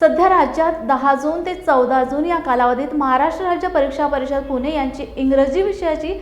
सध्या राज्यात दहा जून ते चौदा जून या कालावधीत महाराष्ट्र राज्य परीक्षा परिषद पुणे यांची इंग्रजी विषयाची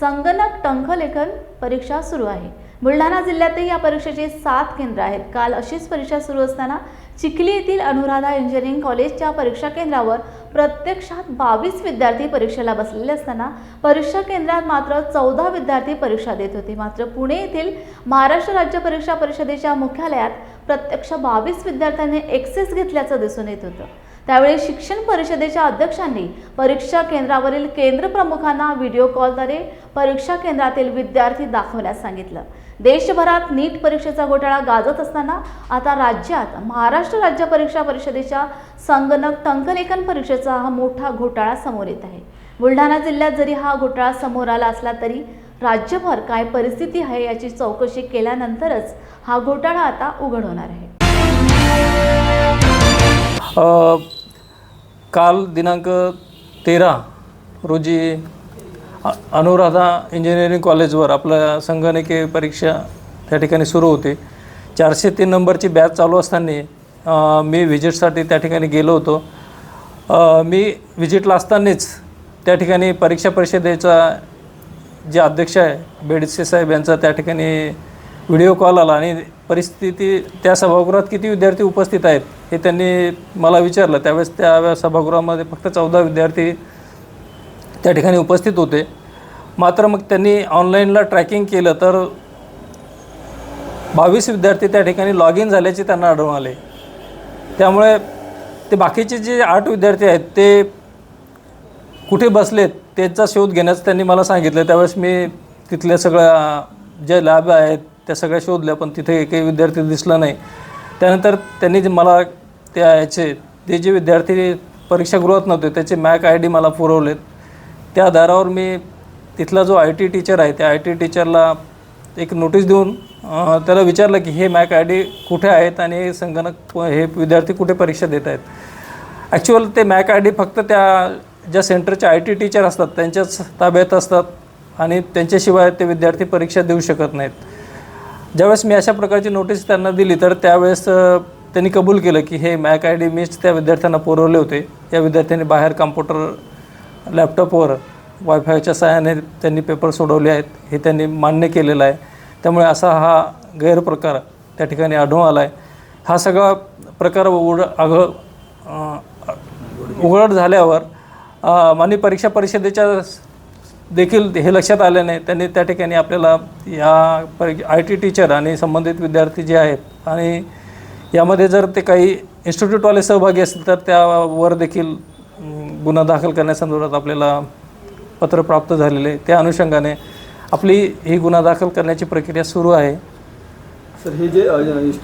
संगणक टंखलेखन परीक्षा सुरू आहे. बुलढाणा जिल्ह्यातही या परीक्षेची सात केंद्र आहेत. काल अशीच परीक्षा सुरू असताना चिखली येथील अनुराधा इंजिनिअरिंग कॉलेजच्या परीक्षा केंद्रावर प्रत्यक्षात बावीस विद्यार्थी परीक्षेला बसलेले असताना परीक्षा केंद्रात मात्र चौदा विद्यार्थी परीक्षा देत होते. मात्र पुणे येथील महाराष्ट्र राज्य परीक्षा परिषदेच्या मुख्यालयात प्रत्यक्ष बावीस विद्यार्थ्यांनी एक्सेस घेतल्याचं दिसून येत होतं. त्यावेळी शिक्षण परिषदेच्या अध्यक्षांनी परीक्षा केंद्रावरील केंद्र प्रमुखांना व्हिडिओ कॉलद्वारे परीक्षा केंद्रातील विद्यार्थी दाखवण्यास सांगितलं. देशभरात नीट परीक्षेचा घोटाळा गाजत असताना आता राज्यात महाराष्ट्र राज्य परीक्षा परिषदेच्या संगणक टंकलेखन परीक्षेचा हा मोठा घोटाळा समोर येत आहे. बुलढाणा जिल्ह्यात जरी हा घोटाळा समोर आला असला तरी राज्यभर काय परिस्थिती आहे याची चौकशी केल्यानंतरच हा घोटाळा आता उघड होणार आहे काल दिनांक तेरा रोजी अनुराधा इंजिनिअरिंग कॉलेजवर आपलं संगणकीय परीक्षा त्या ठिकाणी सुरू होते. चारशे तीन नंबरची बॅच चालू असताना मी व्हिजिटसाठी त्या ठिकाणी गेलो होतो. मी व्हिजिटला असतानाच त्या ठिकाणी परीक्षा परिषदेचा जे अध्यक्ष आहे बेडसे साहेब यांचा त्या ठिकाणी व्हिडिओ कॉल आला आणि परिस्थिती त्या सभागृहात किती विद्यार्थी उपस्थित आहेत हे त्यांनी मला विचारलं. त्यावेळेस त्या सभागृहामध्ये फक्त चौदा विद्यार्थी त्या ठिकाणी उपस्थित होते. मात्र मग त्यांनी ऑनलाईनला ट्रॅकिंग केलं तर बावीस विद्यार्थी त्या ठिकाणी लॉग इन झाल्याचे त्यांना आढळून आले. त्यामुळे ते बाकीचे जे आठ विद्यार्थी आहेत ते कुठे बसलेत त्यांचा शोध घेण्याचं त्यांनी मला सांगितलं. त्यावेळेस मी तिथल्या सगळ्या ज्या लॅब आहेत त्या सगळ्या शोधल्या पण तिथे एकही विद्यार्थी दिसला नाही. त्यानंतर त्यांनी जे मला त्या याचे ते जे विद्यार्थी परीक्षागृहात नव्हते त्याचे मॅक आय डी मला पुरवलेत. त्या आधारावर मी तिथला जो आय टी टीचर आहे त्या आय टी टीचरला एक नोटीस देऊन त्याला विचारलं की हे मॅक आय डी कुठे आहेत आणि हे संगणक हे विद्यार्थी कुठे परीक्षा देत आहेत? ॲक्च्युअल ते मॅक आय डी फक्त त्या ज्या सेंटरचे आय टी टीचर असतात त्यांच्याच ताब्यात असतात आणि त्यांच्याशिवाय ते विद्यार्थी परीक्षा देऊ शकत नाहीत. ज्यावेळेस मी अशा प्रकारची नोटीस त्यांना दिली तर त्यावेळेस त्यांनी कबूल केलं की हे मॅक आय डी मीच त्या विद्यार्थ्यांना पुरवले होते या विद्यार्थ्यांनी बाहेर कॉम्प्युटर लॅपटॉपवर वायफायच्या सहाय्याने त्यांनी पेपर सोडवले आहेत हे त्यांनी मान्य केलेलं आहे. त्यामुळे असा हा गैरप्रकार त्या ठिकाणी आढळून आला आहे हा सगळा प्रकार उघड आघ उघड झाल्यावर माननीय परीक्षा परिषदेच्या देखील हे लक्षात आल्याने त्यांनी त्या ठिकाणी आपल्याला या परी आय टी टीचर आणि संबंधित विद्यार्थी जे आहेत आणि यामध्ये जर ते काही इन्स्टिट्यूटवाले सहभागी असतील तर त्यावर देखील गुन्हा दाखल करण्यासंदर्भात आपल्याला पत्र प्राप्त झालेले आहे. त्या अनुषंगाने आपली ही गुन्हा दाखल करण्याची प्रक्रिया सुरू आहे. सर हे जे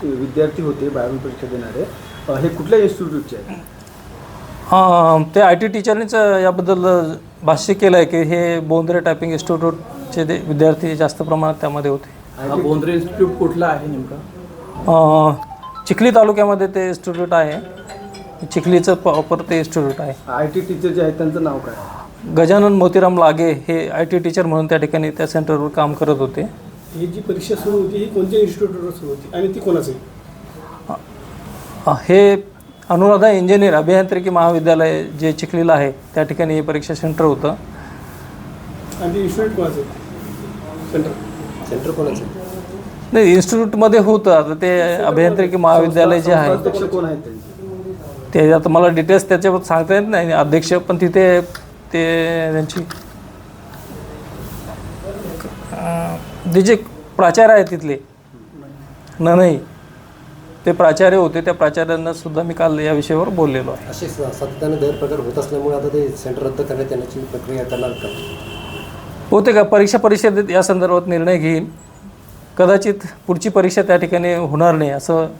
विद्यार्थी होते बाहेरून परीक्षा देणारे हे कुठल्या इन्स्टिट्यूटचे आहेत? हां ते आय टी टीचरनीच याबद्दल भाष्य केलं आहे की हे बोंद्रे टायपिंग इन्स्टिट्यूटचे ते विद्यार्थी जास्त प्रमाणात त्यामध्ये होते. बोंद्रे इन्स्टिट्यूट कुठला आहे नेमका? अं, चिखली तालुक्यामध्ये ते इन्स्टिट्यूट आहे. चिखलीचं प्रॉपर ते इन्स्टिट्यूट आहे. आय टी टीचर जे आहेत त्यांचं नाव काय? आहे? गजानन मोतीराम लागे हे आय टी टीचर म्हणून त्या ठिकाणी त्या सेंटरवर काम करत होते. ही जी परीक्षा सुरू होती ही कोणत्या इन्स्टिट्यूटवर सुरू होती? आणि ती कोणाची? हे अनुराधा इंजिनियर अभियांत्रिकी महाविद्यालय जे चिखलीला आहे त्या ठिकाणी हे परीक्षा सेंटर होतं. आणि इन्स्टिट्यूट कोणाचं? सेंटर. सेंटर कोणाचं? नाही इन्स्टिट्यूटमध्ये होतं. आता ते अभियांत्रिकी महाविद्यालय जे आहे. अध्यक्ष कोण आहेत त्यांचे? ते आता मला डिटेल्स त्याच्याबद्दल सांगता येत नाही. अध्यक्ष पण तिथे ते त्यांची. ते जे प्राचार्य आहेत तिथले न नाही ते प्राचार्य होते त्या प्राचार्यांना सुद्धा मी काल या विषयावर बोललेलो आहे. असे सातत्याने गैरप्रकार होत असल्यामुळे आता ते सेंटर रद्द करण्यात येण्याची प्रक्रिया करणार का? होते का? परीक्षा परिषदेत या संदर्भात निर्णय घेईल कदाचित पुढची परीक्षा त्या ठिकाणी होणार नाही असं